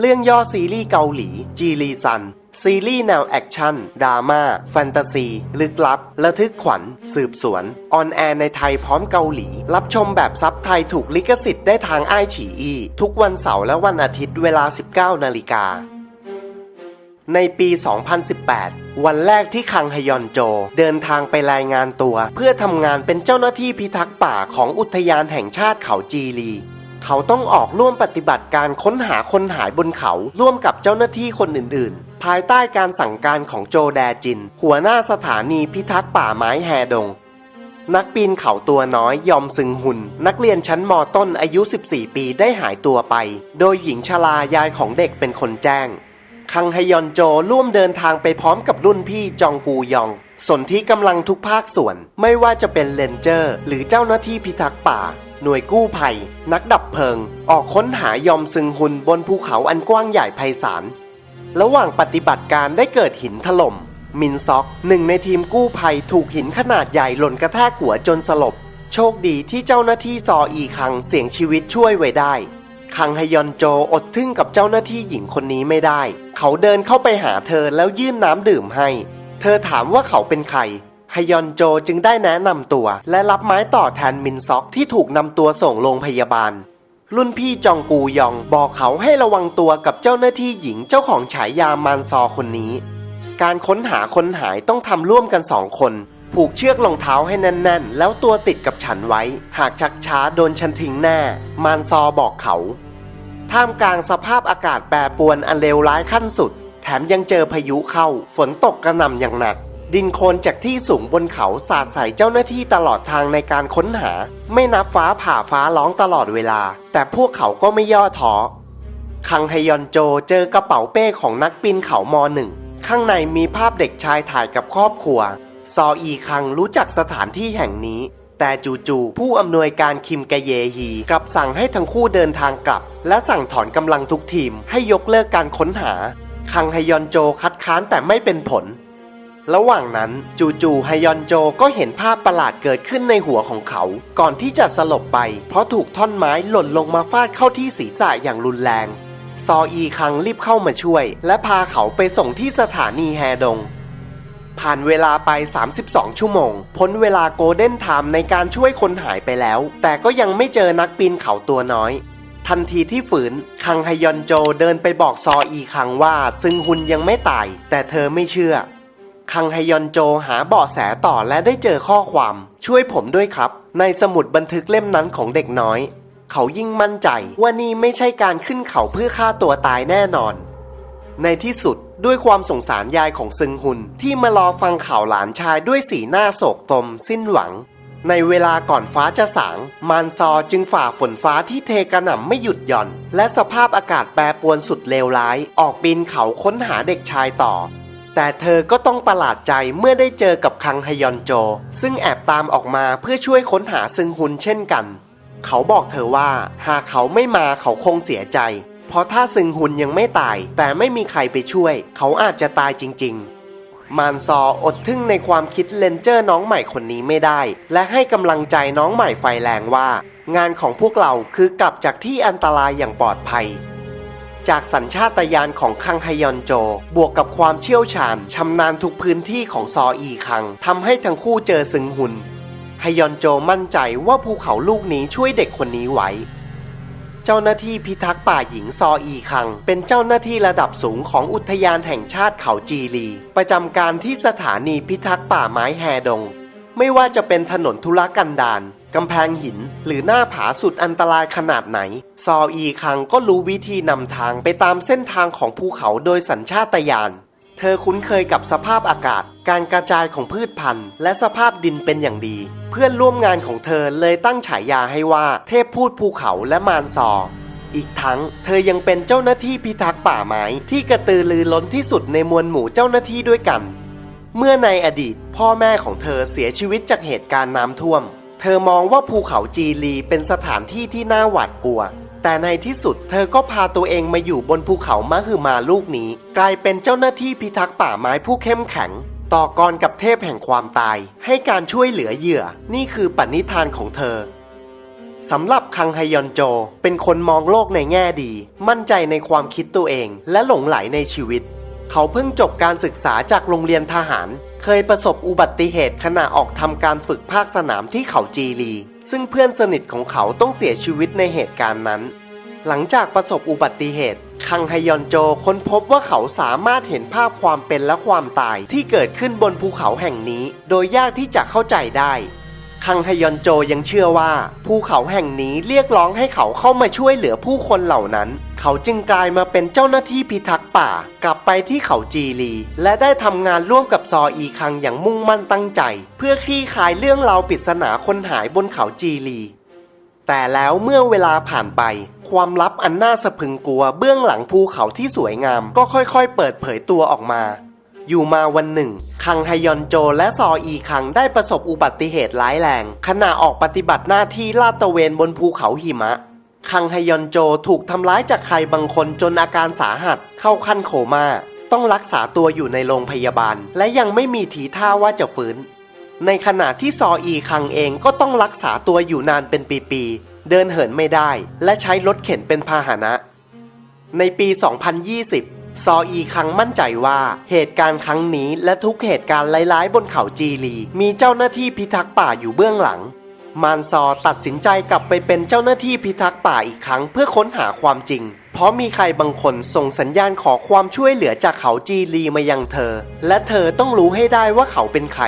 เรื่องย่อซีรีส์เกาหลี จีรีซัน ซีรีส์แนวแอคชั่นดราม่า แฟนตาซี ลึกลับ ระทึกขวัญ สืบสวน ออนแอร์ในไทยพร้อมเกาหลี รับชมแบบซับไทยถูกลิขสิทธิ์ได้ทางไอฉีอี ทุกวันเสาร์และวันอาทิตย์เวลา 19 นาฬิกา ในปี 2018 วันแรกที่คังฮยอนโจ เดินทางไปรายงานตัว เพื่อทำงานเป็นเจ้าหน้าที่พิทักษ์ป่าของอุทยานแห่งชาติเขาจีรี เขาต้องออกร่วมปฏิบัติการค้นหาคนหายบนเขาร่วมกับเจ้าหน้าที่คนอื่น ๆ ภายใต้การสั่งการของโจแดจิน หัวหน้าสถานีพิทักษ์ป่าไม้แฮดง นักปีนเขาตัวน้อยยอมซึงหุน นักเรียนชั้นมต้นอายุ 14 ปีได้หายตัวไป โดยหญิงชรายายของเด็กเป็นคนแจ้ง คังฮยอนโจร่วมเดินทางไปพร้อมกับรุ่นพี่จองกูยองสนที่กำลังทุกภาคส่วน ไม่ว่าจะเป็นเลนเจอร์ หรือเจ้าหน้าที่พิทักษ์ป่า หน่วยกู้ภัย นักดับเพลิง ออกค้นหายอมซึงหุนบนภูเขาอันกว้างใหญ่ไพศาล ระหว่างปฏิบัติการได้เกิดหินถล่ม มินซอกหนึ่งในทีมกู้ภัยถูกหินขนาดใหญ่หล่นกระแทกหัวจนสลบ โชคดีที่เจ้าหน้าที่ซออีคังเสี่ยงชีวิตช่วยไว้ได้ คังฮยอนโจอดทึ่งกับเจ้าหน้าที่หญิงคนนี้ไม่ได้ เขาเดินเข้าไปหาเธอแล้วยื่นน้ำดื่มให้ เธอถามว่าเขาเป็นใคร ฮยอนโจจึงได้แนะนำตัว และรับไม้ต่อแทนมินซอกที่ถูกนำตัวส่งโรงพยาบาล รุ่นพี่จองกูยองบอกเขาให้ระวังตัวกับเจ้าหน้าที่หญิงเจ้าของฉายามานซอคนนี้ การค้นหาคนหายต้องทำร่วมกันสองคน ผูกเชือกรองเท้าให้แน่นๆ แล้วตัวติดกับฉันไว้ หากชักช้าโดนฉันทิ้งแน่ มานซอบอกเขา ท่ามกลางสภาพอากาศแปรปรวนอันเลวร้ายขั้นสุด แถมยังเจอพายุเข้า ฝนตกกระหน่ำอย่างหนัก ดินโคลนจากที่สูงบนเขาสาดใส่เจ้าหน้าที่ตลอดทางในการค้นหา ไม่นับฟ้าผ่าฟ้าร้องตลอดเวลา แต่พวกเขาก็ไม่ย่อท้อคังฮยอนโจเจอกระเป๋าเป้ของนักปีนเขามหนึ่งข้างในมีภาพเด็กชายถ่ายกับครอบครัว ซออีคังรู้จักสถานที่แห่งนี้ แต่จู่ๆผู้อำนวยการคิมกะเยฮีกลับสั่งให้ทั้งคู่เดินทางกลับ และสั่งถอนกำลังทุกทีมให้ยกเลิกการค้นหา คังฮยอนโจคัดค้านแต่ไม่เป็นผล ระหว่างนั้นจู่ๆฮยอนโจก็เห็นภาพประหลาดเกิดขึ้นในหัวของเขา ก่อนที่จะสลบไป เพราะถูกท่อนไม้หล่นลงมาฟาดเข้าที่ศีรษะอย่างรุนแรง ซออีคังรีบเข้ามาช่วย และพาเขาไปส่งที่สถานีแฮดง ผ่านเวลาไป 32 ชั่วโมง พ้นเวลาโกลเด้นไทม์ในการช่วยคนหายไปแล้ว แต่ก็ยังไม่เจอนักปีนเขาตัวน้อยทันทีที่ฝืน คังฮยอนโจเดินไปบอกซออีคังว่า ซึงฮุนยังไม่ตาย แต่เธอไม่เชื่อ คังไฮยอนโจหาเบาะแสต่อและได้เจอข้อความ ช่วยผมด้วยครับ ในสมุดบันทึกเล่มนั้นของเด็กน้อย เขายิ่งมั่นใจว่านี่ไม่ใช่การขึ้นเขาเพื่อฆ่าตัวตายแน่นอน ในที่สุดด้วยความสงสารยายของซึงฮุน ที่มารอฟังข่าวหลานชายด้วยสีหน้าโศกตม สิ้นหวัง ในเวลาก่อนฟ้าจะสาง มานซอจึงฝ่าฝนฟ้าที่เทกระหน่ำไม่หยุดหย่อน และสภาพอากาศแปรปรวนสุดเลวร้าย ออกปีนเขาค้นหาเด็กชายต่อ แต่เธอก็ต้องประหลาดใจเมื่อได้เจอกับคังฮยอนโจ ซึ่งแอบตามออกมาเพื่อช่วยค้นหาซึงฮุนเช่นกัน เขาบอกเธอว่าหากเขาไม่มาเขาคงเสียใจ เพราะถ้าซึงฮุนยังไม่ตาย แต่ไม่มีใครไปช่วย เขาอาจจะตายจริง ๆ มานซออดทึ่งในความคิดเลนเจอร์น้องใหม่คนนี้ไม่ได้ และให้กำลังใจน้องใหม่ไฟแรงว่า งานของพวกเราคือกลับจากที่อันตรายอย่างปลอดภัย จากสัญชาตญาณของคังฮยอนโจ บวกกับความเชี่ยวชาญชำนาญทุกพื้นที่ของซออีคังทำให้ทั้งคู่เจอซึงหุนฮยอนโจมั่นใจว่าภูเขาลูกนี้ช่วยเด็กคนนี้ไว้ เจ้าหน้าที่พิทักษ์ป่าหญิงซออีคัง เป็นเจ้าหน้าที่ระดับสูงของอุทยานแห่งชาติเขาจีรี ประจำการที่สถานีพิทักษ์ป่าไม้แฮดง ไม่ว่าจะเป็นถนนทุรกันดาร กำแพงหินหรือหน้าผาสุดอันตรายขนาดไหน ซออีคังก็รู้วิธีนำทางไปตามเส้นทางของภูเขาโดยสัญชาตญาณ เธอคุ้นเคยกับสภาพอากาศ การกระจายของพืชพันธุ์ และสภาพดินเป็นอย่างดี เพื่อนร่วมงานของเธอเลยตั้งฉายาให้ว่าเทพพูดภูเขาและมารซอ อีกทั้งเธอยังเป็นเจ้าหน้าที่พิทักษ์ป่าไม้ที่กระตือรือร้นที่สุดในมวลหมู่เจ้าหน้าที่ด้วยกัน เมื่อในอดีต พ่อแม่ของเธอเสียชีวิตจากเหตุการณ์น้ำท่วม เธอมองว่าภูเขาจีรีเป็นสถานที่ที่น่าหวาดกลัว แต่ในที่สุดเธอก็พาตัวเองมาอยู่บนภูเขามะฮือมาลูกนี้ กลายเป็นเจ้าหน้าที่พิทักษ์ป่าไม้ผู้เข้มแข็ง ต่อกรกับเทพแห่งความตาย ให้การช่วยเหลือเหยื่อ นี่คือปณิธานของเธอสำหรับคังฮยอนโจ เป็นคนมองโลกในแง่ดี มั่นใจในความคิดตัวเอง และหลงไหลในชีวิต เขาเพิ่งจบการศึกษาจากโรงเรียนทหาร เคยประสบอุบัติเหตุขณะออกทำการฝึกภาคสนามที่เขาจีรี ซึ่งเพื่อนสนิทของเขาต้องเสียชีวิตในเหตุการณ์นั้น หลังจากประสบอุบัติเหตุ คังฮยอนโจค้นพบว่าเขาสามารถเห็นภาพความเป็นและความตายที่เกิดขึ้นบนภูเขาแห่งนี้ โดยยากที่จะเข้าใจได้ คังฮยอนโจยังเชื่อว่าภูเขาแห่งนี้เรียกร้องให้เขาเข้ามาช่วยเหลือผู้คนเหล่านั้น เขาจึงกลายมาเป็นเจ้าหน้าที่พิทักษ์ป่า กลับไปที่เขาจีรี และได้ทำงานร่วมกับซออีคังอย่างมุ่งมั่นตั้งใจ เพื่อคลี่คลายเรื่องราวปริศนาคนหายบนเขาจีรีแต่แล้วเมื่อเวลาผ่านไป ความลับอันน่าสะพึงกลัวเบื้องหลังภูเขาที่สวยงาม ก็ค่อยๆ เปิดเผยตัวออกมา อยู่มาวันหนึ่ง คังฮยอนโจและซออีคังได้ประสบอุบัติเหตุร้ายแรง ขณะออกปฏิบัติหน้าที่ลาดตระเวนบนภูเขาหิมะ คังฮยอนโจถูกทำร้ายจากใครบางคนจนอาการสาหัส เข้าขั้นโคม่าต้องรักษาตัวอยู่ในโรงพยาบาล และยังไม่มีทีท่าว่าจะฟื้น ในขณะที่ซออีคังเองก็ต้องรักษาตัวอยู่นานเป็นปีๆเดินเหินไม่ได้ และใช้รถเข็นเป็นพาหนะ ในปี 2020 ซออีคังมั่นใจว่าเหตุการณ์ครั้งนี้และทุกเหตุการณ์ร้ายๆบนเขาจีรี มีเจ้าหน้าที่พิทักษ์ป่าอยู่เบื้องหลัง มานซอตัดสินใจกลับไปเป็นเจ้าหน้าที่พิทักษ์ป่าอีกครั้งเพื่อค้นหาความจริง เพราะมีใครบางคนส่งสัญญาณขอความช่วยเหลือจากเขาจีรีมายังเธอ และเธอต้องรู้ให้ได้ว่าเขาเป็นใคร